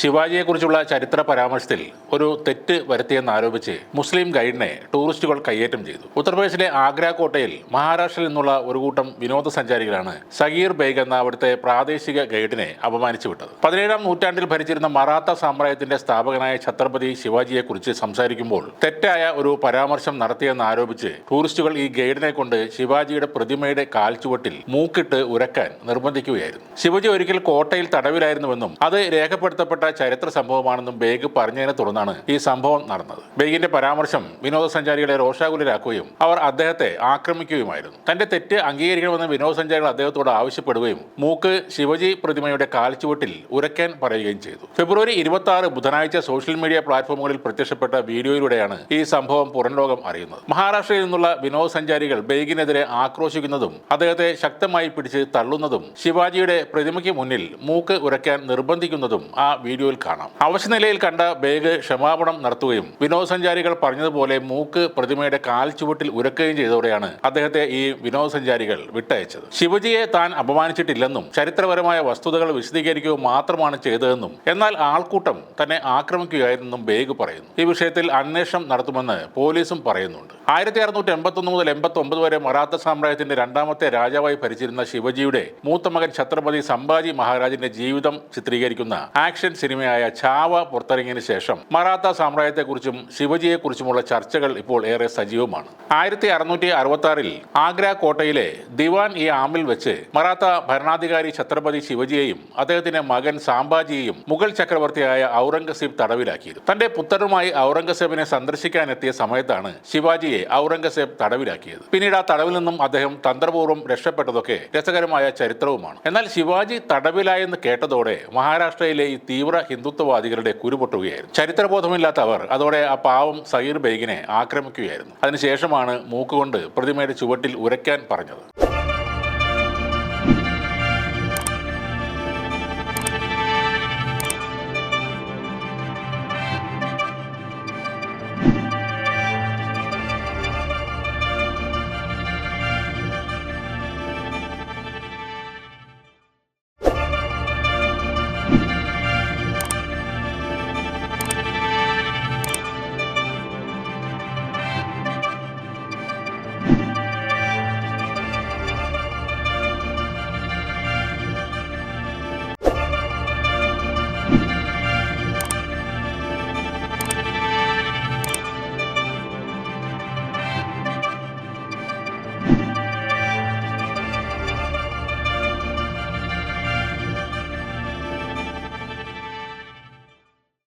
ശിവാജിയെക്കുറിച്ചുള്ള ചരിത്ര പരാമർശത്തിൽ ഒരു തെറ്റ് വരുത്തിയെന്നാരോപിച്ച് മുസ്ലിം ഗൈഡിനെ ടൂറിസ്റ്റുകൾ കയ്യേറ്റം ചെയ്തു. ഉത്തർപ്രദേശിലെ ആഗ്ര കോട്ടയിൽ മഹാരാഷ്ട്രയിൽ നിന്നുള്ള ഒരു കൂട്ടം വിനോദസഞ്ചാരികളാണ് സഗീർ ബേഗ് എന്ന അവിടുത്തെ പ്രാദേശിക ഗൈഡിനെ അപമാനിച്ചു വിട്ടത്. പതിനേഴാം നൂറ്റാണ്ടിൽ ഭരിച്ചിരുന്ന മറാത്ത സാമ്രാജ്യത്തിന്റെ സ്ഥാപകനായ ഛത്രപതി ശിവാജിയെക്കുറിച്ച് സംസാരിക്കുമ്പോൾ തെറ്റായ ഒരു പരാമർശം നടത്തിയെന്നാരോപിച്ച് ടൂറിസ്റ്റുകൾ ഈ ഗൈഡിനെ കൊണ്ട് ശിവാജിയുടെ പ്രതിമയുടെ കാൽച്ചുവട്ടിൽ മൂക്കിട്ട് ഉരക്കാൻ നിർബന്ധിക്കുകയായിരുന്നു. ശിവജി ഒരിക്കൽ കോട്ടയിൽ തടവിലായിരുന്നുവെന്നും അത് രേഖപ്പെടുത്തപ്പെട്ട ചരിത്ര സംഭവമാണെന്നും ബേഗ് പറഞ്ഞതിനെ തുടർന്നാണ് ഈ സംഭവം നടന്നത്. ബേഗിന്റെ പരാമർശം വിനോദസഞ്ചാരികളെ രോഷാകുലരാക്കുകയും അവർ അദ്ദേഹത്തെ ആക്രമിക്കുകയുമായിരുന്നു. തന്റെ തെറ്റ് അംഗീകരിക്കണമെന്ന് വിനോദസഞ്ചാരികൾ അദ്ദേഹത്തോട് ആവശ്യപ്പെടുകയും മൂക്ക് ശിവജി പ്രതിമയുടെ കാൽച്ചുവട്ടിൽ ഉരക്കാൻ പറയുകയും ചെയ്തു. ഫെബ്രുവരി ഇരുപത്തി ആറ് ബുധനാഴ്ച സോഷ്യൽ മീഡിയ പ്ലാറ്റ്ഫോമുകളിൽ പ്രത്യക്ഷപ്പെട്ട വീഡിയോയിലൂടെയാണ് ഈ സംഭവം പുറംലോകം അറിയുന്നത്. മഹാരാഷ്ട്രയിൽ നിന്നുള്ള വിനോദസഞ്ചാരികൾ ബേഗിനെതിരെ ആക്രോശിക്കുന്നതും അദ്ദേഹത്തെ ശക്തമായി പിടിച്ച് തള്ളുന്നതും ശിവാജിയുടെ പ്രതിമയ്ക്ക് മുന്നിൽ മൂക്ക് ഉരയ്ക്കാൻ നിർബന്ധിക്കുന്നതും ആ വീഡിയോയിൽ കാണാം. അവശനിലയിൽ കണ്ട ബേഗ് ക്ഷമാപണം നടത്തുകയും വിനോദസഞ്ചാരികൾ പറഞ്ഞതുപോലെ മൂക്ക് പ്രതിമയുടെ കാൽ ചുവട്ടിൽ ഉരക്കുകയും ചെയ്തതോടെയാണ് അദ്ദേഹത്തെ ഈ വിനോദസഞ്ചാരികൾ വിട്ടയച്ചത്. ശിവജിയെ താൻ അപമാനിച്ചിട്ടില്ലെന്നും ചരിത്രപരമായ വസ്തുതകൾ വിശദീകരിക്കുക മാത്രമാണ് ചെയ്തതെന്നും എന്നാൽ ആൾക്കൂട്ടം തന്നെ ആക്രമിക്കുകയായിരുന്നെന്നും ബേഗ് പറയുന്നു. ഈ വിഷയത്തിൽ അന്വേഷണം നടത്തുമെന്ന് പോലീസും പറയുന്നുണ്ട്. ആയിരത്തി അറുന്നൂറ്റി എൺപത്തൊന്ന് മുതൽ എൺപത്തി ഒമ്പത് വരെ മറാത്ത സാമ്രാജ്യത്തിന്റെ രണ്ടാമത്തെ രാജാവായി ഭരിച്ചിരുന്ന ശിവജിയുടെ മൂത്ത മകൻ ഛത്രപതി സംഭാജി മഹാരാജിന്റെ ജീവിതം ചിത്രീകരിക്കുന്ന ആക്ഷൻ സിനിമയായ ഛാവ പുറത്തിറങ്ങിയതിനു ശേഷം മറാത്ത സാമ്രാജ്യത്തെക്കുറിച്ചും ശിവജിയെക്കുറിച്ചുമുള്ള ചർച്ചകൾ ഇപ്പോൾ ഏറെ സജീവമാണ്. ആയിരത്തി അറുന്നൂറ്റി അറുപത്തി ആഗ്ര കോട്ടയിലെ ദിവാൻ ഈ ആമിൽ വെച്ച് മറാത്ത ഭരണാധികാരി ഛത്രപതി ശിവജിയെയും അദ്ദേഹത്തിന്റെ മകൻ സാംബാജിയെയും മുഗൾ ചക്രവർത്തിയായ ഔറംഗസീബ് തടവിലാക്കിയിരുന്നു. തന്റെ പുത്രനുമായി ഔറംഗസേബിനെ സന്ദർശിക്കാനെത്തിയ സമയത്താണ് ശിവാജിയെ ഔറംഗസേബ് തടവിലാക്കിയത്. പിന്നീട് ആ തടവിൽ നിന്നും അദ്ദേഹം തന്ത്രപൂർവം രക്ഷപ്പെട്ടതൊക്കെ രസകരമായ ചരിത്രവുമാണ്. എന്നാൽ ശിവാജി തടവിലായെന്ന് കേട്ടതോടെ മഹാരാഷ്ട്രയിലെ ഈ തീവ്ര ഹിന്ദുത്വവാദികളുടെ കുരുപൊട്ടുകയായിരുന്നു. ചരിത്രബോധമില്ലാത്ത അവർ അതോടെ ആ പാവം സഹീർ ബേഗിനെ ആക്രമിക്കുകയായിരുന്നു. അതിനുശേഷമാണ് മൂക്കുകൊണ്ട് പ്രതിമയുടെ ചുവട്ടിൽ ഉരയ്ക്കാൻ പറഞ്ഞത്.